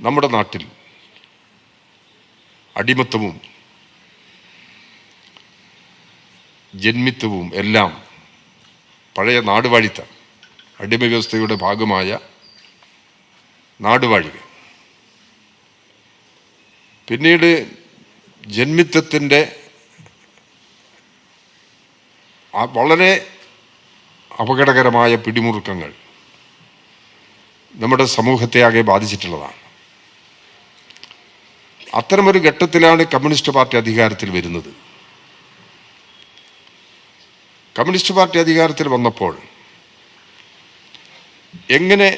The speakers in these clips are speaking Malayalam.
നമ്മുടെ നാട്ടിൽ അടിമത്തവും ജന്മിത്വവും എല്ലാം പഴയ നാടുവാഴിത്ത അടിമ വ്യവസ്ഥയുടെ ഭാഗമായ നാടുവാഴിക. പിന്നീട് ജന്മിത്വത്തിന്റെ ആ വളരെ അപകടകരമായ പിടിമുറുക്കങ്ങൾ നമ്മുടെ സമൂഹത്തെ ആകെ ബാധിച്ചിട്ടുള്ളതാണ്. അത്തരമൊരു ഘട്ടത്തിലാണ് കമ്മ്യൂണിസ്റ്റ് പാർട്ടി അധികാരത്തിൽ വരുന്നത്. കമ്മ്യൂണിസ്റ്റ് പാർട്ടി അധികാരത്തിൽ വന്നപ്പോൾ എങ്ങനെ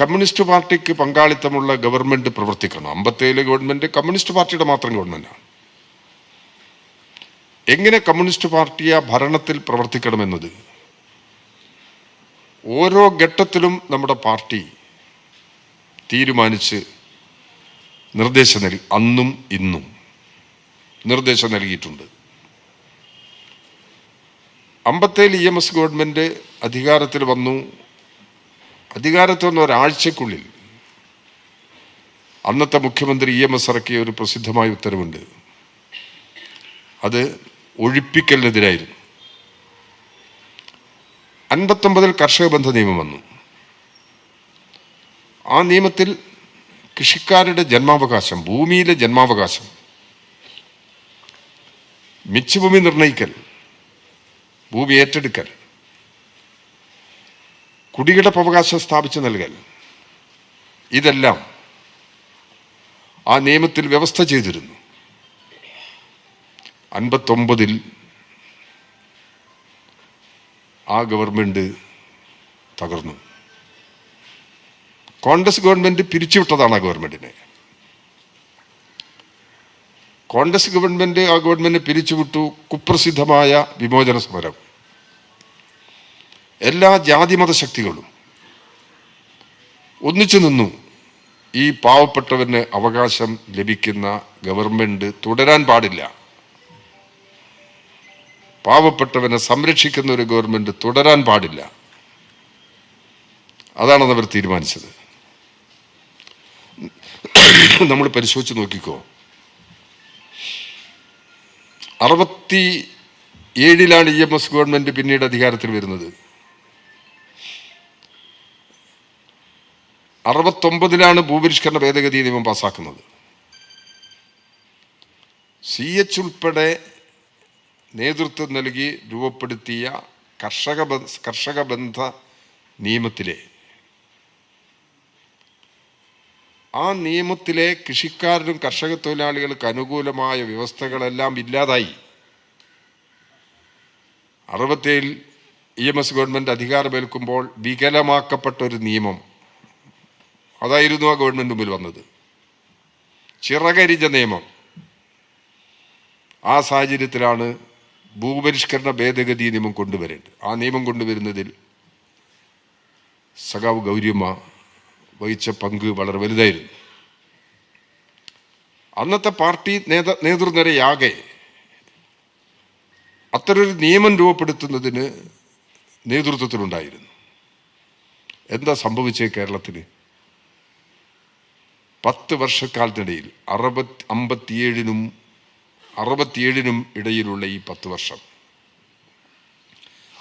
കമ്മ്യൂണിസ്റ്റ് പാർട്ടിക്ക് പങ്കാളിത്തമുള്ള ഗവൺമെന്റ് പ്രവർത്തിക്കണം? അമ്പത്തേഴിലെ ഗവൺമെന്റ് കമ്മ്യൂണിസ്റ്റ് പാർട്ടിയുടെ മാത്രം ഗവൺമെന്റാണ് എങ്ങനെ കമ്മ്യൂണിസ്റ്റ് പാർട്ടിയെ ഭരണത്തിൽ പ്രവർത്തിക്കണമെന്നത്? ഓരോ ഘട്ടത്തിലും നമ്മുടെ പാർട്ടി തീരുമാനിച്ച് നിർദ്ദേശം നൽകി അന്നും ഇന്നും. നിർദ്ദേശം നൽകിയിട്ടുണ്ട്. അമ്പത്തേൽ ഇ എം എസ് ഗവൺമെന്റ് അധികാരത്തിൽ വന്നു. അധികാരത്തിൽ വന്ന ഒരാഴ്ചക്കുള്ളിൽ അന്നത്തെ മുഖ്യമന്ത്രി ഇ എം എസ് ഇറക്കിയ ഒരു പ്രസിദ്ധമായ ഉത്തരവുണ്ട്. അത് ഒഴിപ്പിക്കലിനെതിരായിരുന്നു. അൻപത്തൊമ്പതിൽ കർഷക ബന്ധ നിയമം വന്നു. ആ നിയമത്തിൽ കൃഷിക്കാരുടെ ജന്മാവകാശം ഭൂമിയിലെ ജന്മാവകാശം മിച്ചഭൂമി നിർണയിക്കൽ ഭൂമി ഏറ്റെടുക്കൽ കുടികിടപ്പവകാശം സ്ഥാപിച്ചു നൽകൽ ഇതെല്ലാം ആ നിയമത്തിൽ വ്യവസ്ഥ ചെയ്തിരുന്നു. അൻപത്തൊമ്പതിൽ ആ ഗവൺമെന്റ് തകർന്നു. കോൺഗ്രസ് ഗവൺമെന്റ് പിരിച്ചുവിട്ടതാണ് ആ ഗവൺമെന്റിനെ കോൺഗ്രസ് ഗവൺമെന്റ് ആ ഗവൺമെന്റ് പിരിച്ചുവിട്ടു കുപ്രസിദ്ധമായ വിമോചന സമരം. എല്ലാ ജാതിമത ശക്തികളും ഒന്നിച്ചു നിന്നു ഈ പാവപ്പെട്ടവന് അവകാശം ലഭിക്കുന്ന ഗവൺമെന്റ് തുടരാൻ പാടില്ല. പാവപ്പെട്ടവനെ സംരക്ഷിക്കുന്ന ഒരു ഗവൺമെന്റ് തുടരാൻ പാടില്ല. അതാണെന്ന് അവർ തീരുമാനിച്ചത്. നമ്മൾ പരിശോധിച്ച് നോക്കിക്കോ. അറുപത്തി ഏഴിലാണ് ഇ എം എസ് ഗവൺമെന്റ് പിന്നീട് അധികാരത്തിൽ വരുന്നത്. അറുപത്തൊമ്പതിലാണ് ഭൂപരിഷ്കരണ ഭേദഗതി നിയമം പാസ്സാക്കുന്നത് സി എച്ച് ഉൾപ്പെടെ നേതൃത്വം നൽകി രൂപപ്പെടുത്തിയ കർഷക കർഷക ബന്ധ നിയമത്തിലെ ആ നിയമത്തിലെ കൃഷിക്കാരനും കർഷക തൊഴിലാളികൾക്ക് അനുകൂലമായ വ്യവസ്ഥകളെല്ലാം ഇല്ലാതായി. അറുപത്തേഴിൽ ഇ എം എസ് ഗവൺമെന്റ് അധികാരമേൽക്കുമ്പോൾ വികലമാക്കപ്പെട്ട ഒരു നിയമം. അതായിരുന്നു ആ ഗവൺമെന്റ് മുമ്പിൽ വന്നത്. ചിറകരിച്ച നിയമം. ആ സാഹചര്യത്തിലാണ് ഭൂപരിഷ്കരണ ഭേദഗതി നിയമം കൊണ്ടുവരേണ്ടത്. ആ നിയമം കൊണ്ടുവരുന്നതിൽ സഖാവ് ഗൗരിയമ്മ വഹിച്ച പങ്ക് വളരെ വലുതായിരുന്നു. അന്നത്തെ പാർട്ടി നേത നേതൃനിരയാകെ അത്തരൊരു നിയമം രൂപപ്പെടുത്തുന്നതിന് നേതൃത്വത്തിലുണ്ടായിരുന്നു. എന്താ സംഭവിച്ചത് കേരളത്തിന്? പത്ത് വർഷക്കാലത്തിനിടയിൽ അറുപത്തി അമ്പത്തിയേഴിനും അറുപത്തിയേഴിനും ഇടയിലുള്ള ഈ പത്ത് വർഷം.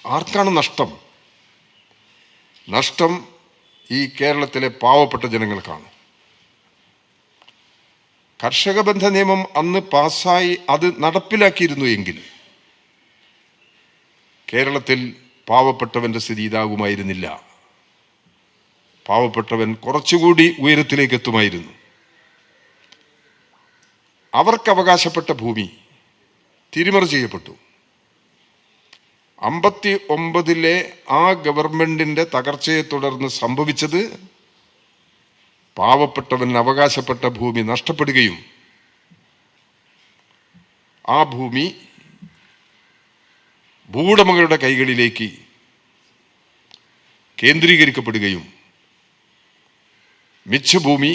ആർക്കാണ് നഷ്ടം? നഷ്ടം ഈ കേരളത്തിലെ പാവപ്പെട്ട ജനങ്ങൾക്കാണ് കർഷക ബന്ധ നിയമം അന്ന് പാസ്സായി അത് നടപ്പിലാക്കിയിരുന്നു എങ്കിൽ കേരളത്തിൽ പാവപ്പെട്ടവന്റെ സ്ഥിതി ഇതാകുമായിരുന്നില്ല. പാവപ്പെട്ടവൻ കുറച്ചുകൂടി ഉയരത്തിലേക്ക് എത്തുമായിരുന്നു. അവർക്ക് അവകാശപ്പെട്ട ഭൂമി തിരിമറി ചെയ്യപ്പെട്ടു. അമ്പത്തി ഒമ്പതിലെ ആ ഗവൺമെന്റിന്റെ തകർച്ചയെ തുടർന്ന് സംഭവിച്ചത് പാവപ്പെട്ടവൻ അവകാശപ്പെട്ട ഭൂമി നഷ്ടപ്പെടുകയും ആ ഭൂമി ഭൂവുടമകളുടെ കൈകളിലേക്ക് കേന്ദ്രീകരിക്കപ്പെടുകയും മിച്ചഭൂമി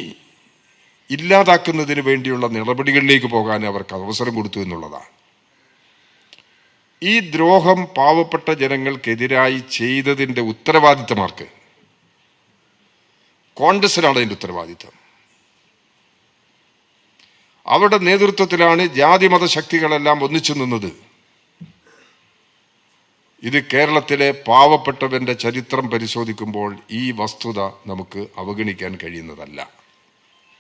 ഇല്ലാതാക്കുന്നതിന് വേണ്ടിയുള്ള നടപടികളിലേക്ക് പോകാൻ അവർക്ക് അവസരം കൊടുത്തു എന്നുള്ളതാണ്. ഈ ദ്രോഹം പാവപ്പെട്ട ജനങ്ങൾക്കെതിരായി ചെയ്തതിന്റെ ഉത്തരവാദിത്തമാർക്ക്. കോൺഗ്രസിനാണ് അതിന്റെ ഉത്തരവാദിത്തം. അവരുടെ നേതൃത്വത്തിലാണ് ജാതിമത ശക്തികളെല്ലാം ഒന്നിച്ചു നിന്നത്. ഇത് കേരളത്തിലെ പാവപ്പെട്ടവന്റെ ചരിത്രം പരിശോധിക്കുമ്പോൾ ഈ വസ്തുത നമുക്ക് അവഗണിക്കാൻ കഴിയുന്നതല്ല.